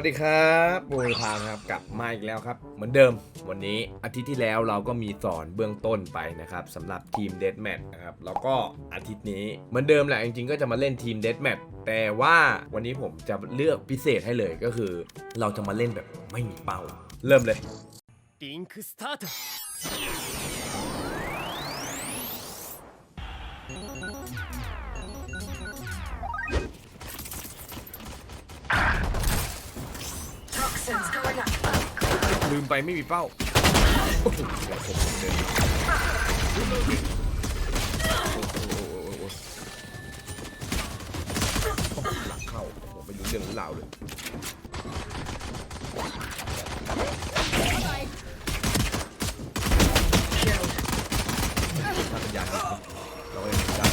วัสดีครับปูมพางครับกลับมาอีกแล้วครับ เหมือนเดิม วันนี้อาทิตย์ที่แล้วเราก็มีสอนเบื้องต้นไปนะครับสำหรับทีมเดดแมทนะครับแล้วก็อาทิตย์นี้เหมือนเดิมแหละจริงๆก็จะมาเล่นทีมเดดแมทแต่ว่าวันนี้ผมจะเลือกพิเศษให้เลยก็คือ เราจะมาเล่นแบบไม่มีเป้า เริ่มเลยリンクスタート ลืมไปไม่มีเป้าโอ้โหเดินหลังเข้าโอ้โหไม่รู้เรื่องรู้ราวเลยถ้าเป็นยากเราก็ยังได้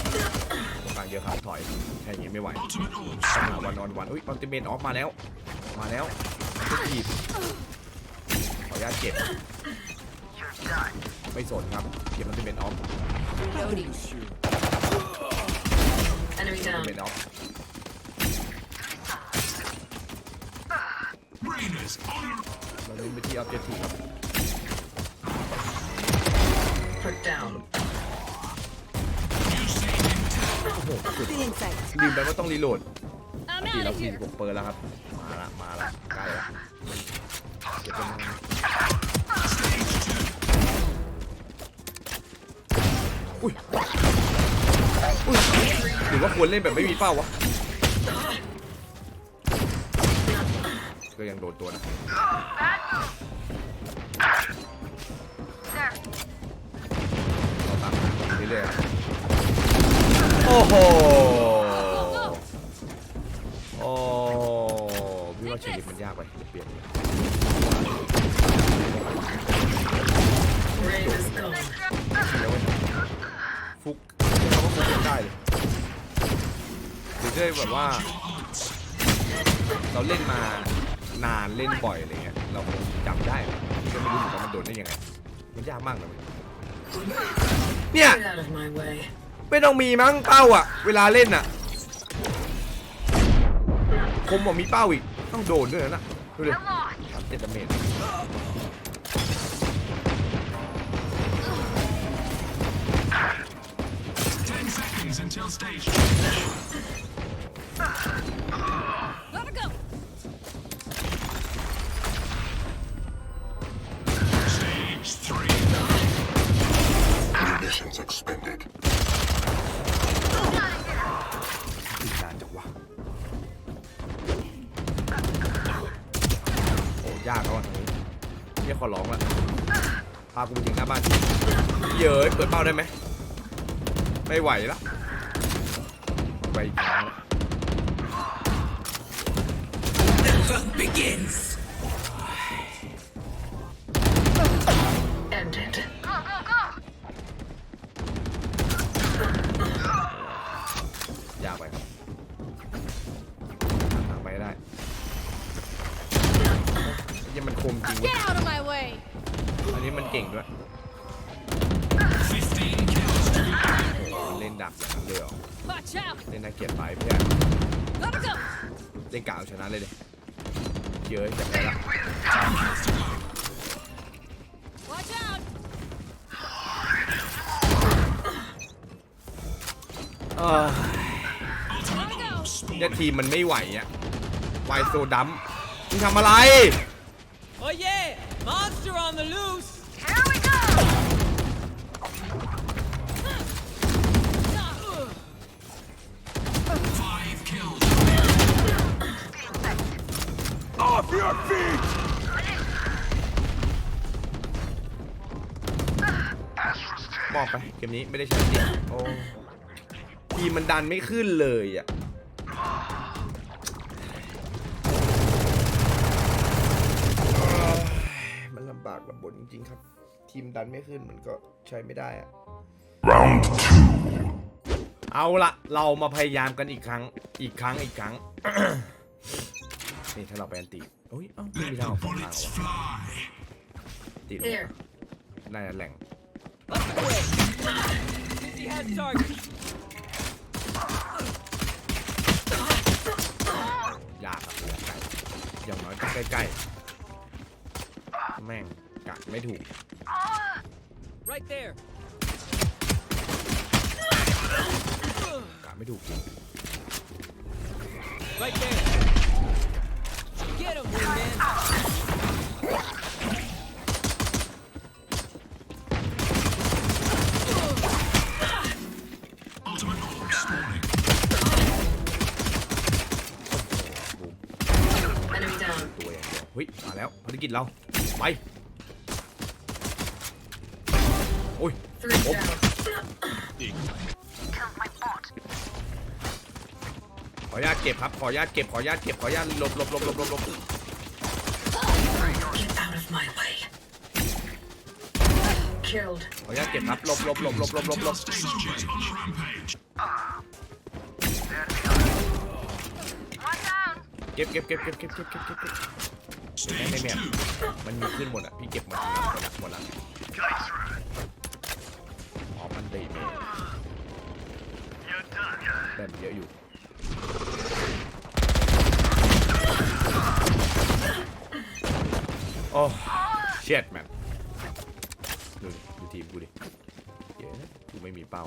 ตรงกลางเยอะครับถอยแค่นี้ไม่ไหววันนอนวันอุ้ยอัลติเมทออฟมาแล้ว มาแล้ว ทุกทีบขออนุญาตเก็บ ไม่สนครับ เก็บอัลติเมทออฟ Reloading. Enemy อัล down. ติเมทออฟ เราเล่นไปที่ออบเจกตีครับ Put down. ลืมไปว่าต้องรีโหลด ตีแล้ว46เปอร์แล้วครับ มาละมาละใกล้ละเก็บเป็นอุ้ยอุ้ยหรือว่าควรเล่นแบบไม่มีเป้าวะก็ยังโดนตัวนะเราตามหาเรื่อยๆครับโอ้โห มันยากไปเปลี่ยน Rain is gone. แล้วฟุกเขาก็ฟุกได้เลยหรือด้วยแบบว่า เราเล่นมานานเล่นบ่อยอะไรเงี้ยเราจำได้ก็ไม่รู้เหมือนกันมันโดนได้ยังไงมันยากมากเลยเนี่ยไม่ต้องมีมั้งเป้าอะ เวลาเล่นอะ คมบอกมีเป้าอีก ต้องโดนด้วยนะดูดิสามเจ็ดดาเมจ Ten ขอร้องละพากูไปถึงหน้าบ้านเย้ยเปิดเป้าได้ไหมไม่ไหวละไปอีกครั้งละ End Watch out. เล่นน่าเกลียดไปเพื่อน Gotta go. เล่นกะเอาชนะเลยเลยเยอะจังเลยละ Watch out. เอ้ย Gotta go. เนี่ยทีมมันไม่ไหวอะไวโซดัมมึงทำอะไร Oh yeah! Monster on the loose! Off your feet! มอบไปเกมนี้ไม่ได้ใช้จริงโอ้ทีมมันดันไม่ขึ้นเลยอะเอ้ยมันลำบากลำบนจริงๆครับ ทีมดันไม่ขึ้นมันก็ใช้ไม่ได้อะ Round two. เอาละเรามาพยายามกันอีกครั้ง อีกครั้ง อีกครั้ง นี่ถ้าเราไปอันตีโอ้ยเอ้าไม่มี Let ทางอ the อกสองทาง bullets เหรอวะ fly. ตีลง Here. น่าจะแหล่ง Easy head target. ยากครับระยะไกลอย่างน้อยก็ใกล้ๆ แม่งกะไม่ถูก Right there. กะไม่ถูกจริง Right there. ตัวอย่างเดียวเฮ้ยมาแล้วภารกิจเราไปโอ้ย Three Oh. down. ข ออนุญาตเก็บครับ ขออนุญาตเก็บ ขออนุญาตเก็บ ขออนุญาตหลบหลบหลบหลบหลบหลบขออนุญาตเก็บครับหลบหลบหลบหลบหลบหลบหลบเก็บเก็บเก็บเก็บเก็บเก็บเก็บเก็บเก็บ Stage Nè, nè, nè. two. มันมีขึ้นหมดอะ พี่เก็บหมดแล้วหมดแล้วอ๋อมันตีเมย์แต่มันเยอะอยู่ อ้เชียดแมนดูดิดูทีมกูดิเย้กูไม่มีเป้า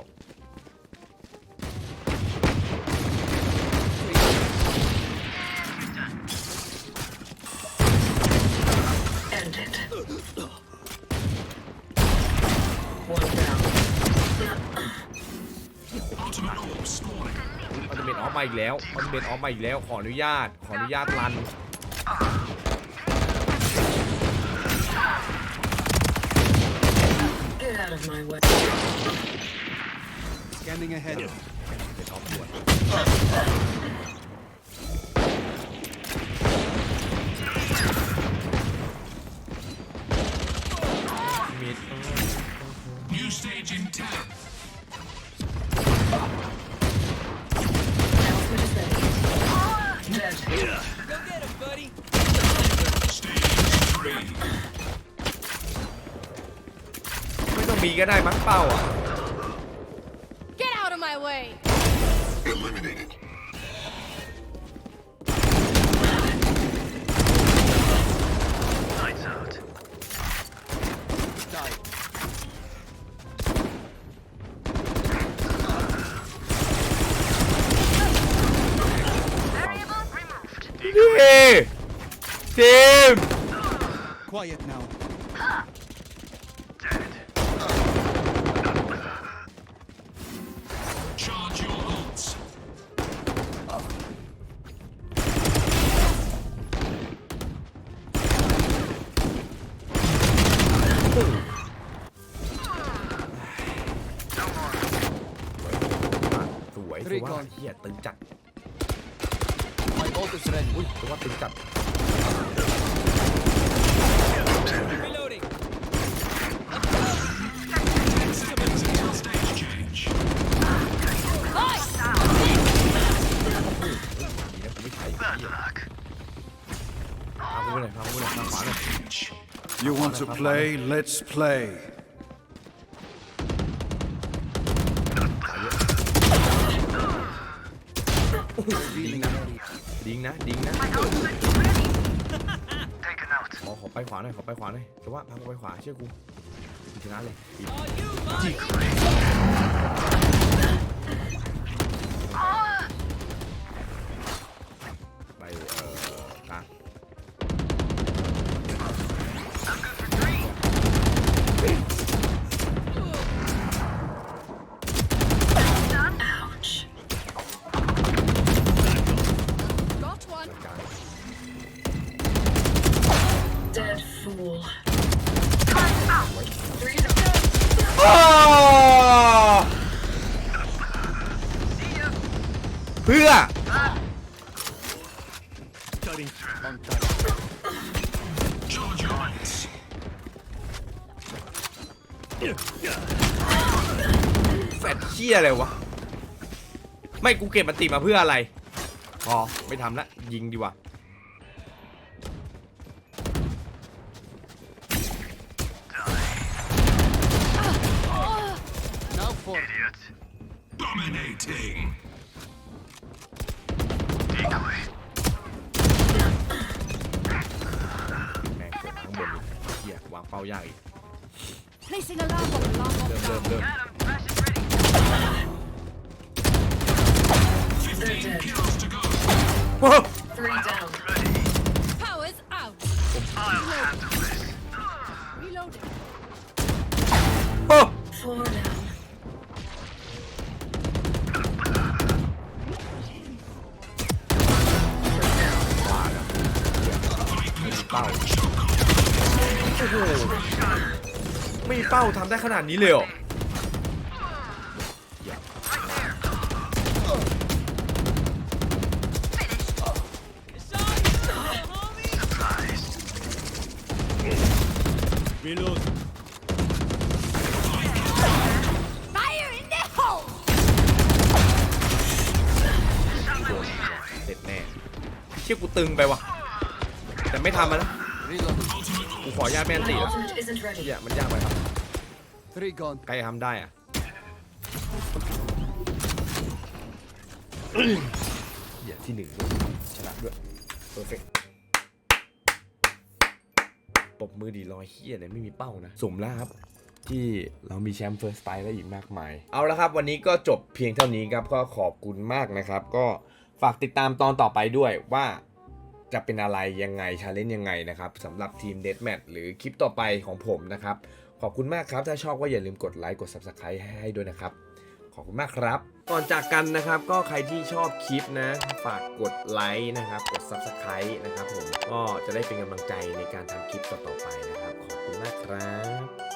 มันจะเป็นออฟมาอีกแล้วมันจะเป็นออฟมาอีกแล้ว ขออนุญาต ขออนุญาตรัน out of my way. Scanning ahead. ก็ได้มั้งเป้าอ่ะ Get out of my way. Eliminated. Variable removed. นี่ทีม Quiet now. Charge your ults. สวยสรีวยก่อนเฮียตึงจัด My ult is ready. อุ้ยแต่ว่าตึงจัด Reloading. Stage change. Nice. ดีนะกูไม่ใช่เฮียพา กูไปหน่อยพากูไปหน่อยทางขวาหน่อย You want to play? Let's play. ดิงนะดิงนะขอขอไปขวาหน่อยขอไปขวาหน่อยแต่ว่าพากูไปขวาเชื่อกูกูชนะเลย เพื่อ แฟดเชี่ยอะไรวะ ไม่กูเก็บมันติมาเพื่ออะไร พอไม่ทำละ ยิงดีกว่า before. Idiot. Dominating. Decoy. Placing alarm bomb. Alarm bomb. เริ่มเริ่มเริ่ม Three dead. Three down. Powers out. I'll have Reloading. Four down. เป้าทำได้ขนาดนี้เลยเหรอเหี้ย It's on you, homie. Fire in the hole. โดนเสร็จแน่เชี่ยกูตึงไปว่ะ แต่ไม่ทำมันนะ Reloading. กูขออนุญาตแมนตี My แล้ว ultimate isn't ready. เหี้ยมันยากไปครับ Three gone. ใครทำได้อะเหี้ยที่หนึ่งด้วยชนะด้วยเพอร์เฟกปรบมือดีรอยเฮียเนี่ยไม่มีเป้านะสมแล้วครับ ที่เรามีแชมป์เฟิร์สไ e ได้อีกมากมาย เอาละครับวันนี้ก็จบเพียงเท่านี้ครับ ก็ขอบคุณมากนะครับ ก็ฝากติดตามตอนต่อไปด้วยว่าจะเป็นอะไรยังไงชาเลนจ์ยังไงนะครับสำหรับทีมเด a แม t หรือคลิปต่อไปของผมนะครับ ขอบคุณมากครับ ถ้าชอบก็อย่าลืมกดไลค์กด Subscribe ให้ด้วยนะครับ ขอบคุณมากครับ ก่อนจากกันนะครับก็ใครที่ชอบคลิปนะ ฝากกดไลค์นะครับ กด Subscribe นะครับผมก็จะได้เป็นกำลังใจในการทำคลิปต่อๆไปนะครับ ขอบคุณมากครับ